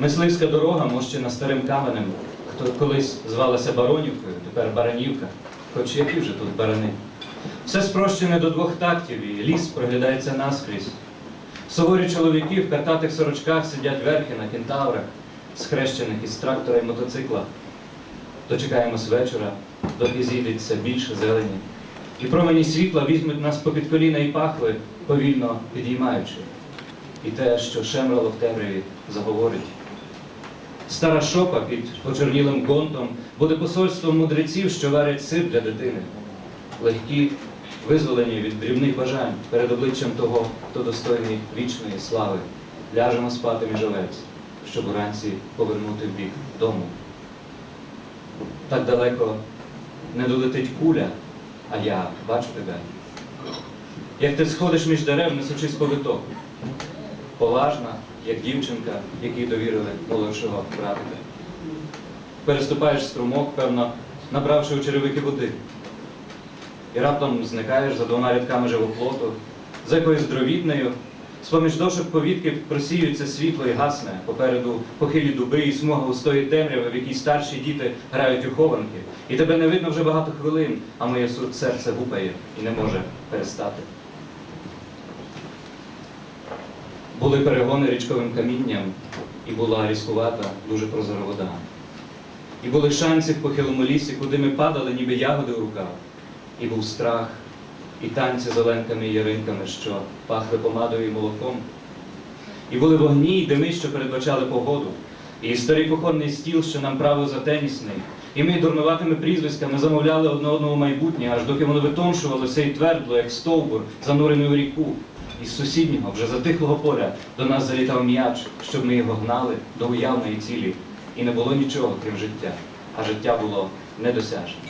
Мисливська дорога, мощена старим каменем, хто колись звалася Баронівкою, тепер Баранівка, хоч які вже тут барани. Все спрощене до двох тактів, і ліс проглядається наскрізь. Суворі чоловіки в картатих сорочках сидять верхи на кентаврах, схрещених із трактора і мотоцикла. Дочекаємось вечора, доки зійдеться більше зелені. І промені світла візьмуть нас попід коліна і пахви, повільно підіймаючи. І те, що шемрало в темряві, заговорить. Стара шопа під почорнілим гонтом буде посольством мудреців, що варять сир для дитини. Легкі, визволені від дрібних бажань перед обличчям того, хто достойний вічної слави, ляжемо спати між овець, щоб уранці повернути бік дому. Так далеко не долетить куля, а я бачу тебе. Як ти сходиш між дерев, несучись повиток. Поважна, як дівчинка, якій довірили молодшого братика. Переступаєш струмок, певно, набравши у черевики води. І раптом зникаєш за двома рядками живоплоту, за якоюсь дровітнею, з-поміж дошок повітки просіюється світло і гасне, попереду похилі дуби і смуга густої темряви, в якій старші діти грають у хованки. І тебе не видно вже багато хвилин, а моє серце гупає і не може перестати. Були перегони річковим камінням, і була різкувата, дуже прозора вода. І були шанці в похилому лісі, куди ми падали, ніби ягоди у руках. І був страх, і танці з оленками і яринками, що пахли помадою і молоком. І були вогні, і дими, що передбачали погоду, і старий кухонний стіл, що нам правив за тенісний. І ми дурнуватими прізвиськами замовляли одне одного майбутнє, аж доки воно витоншувалося і твердло, як стовбур, занурений у ріку. Із сусіднього, вже затихлого поля, до нас залітав м'яч, щоб ми його гнали до уявної цілі. І не було нічого, крім життя, а життя було недосяжне.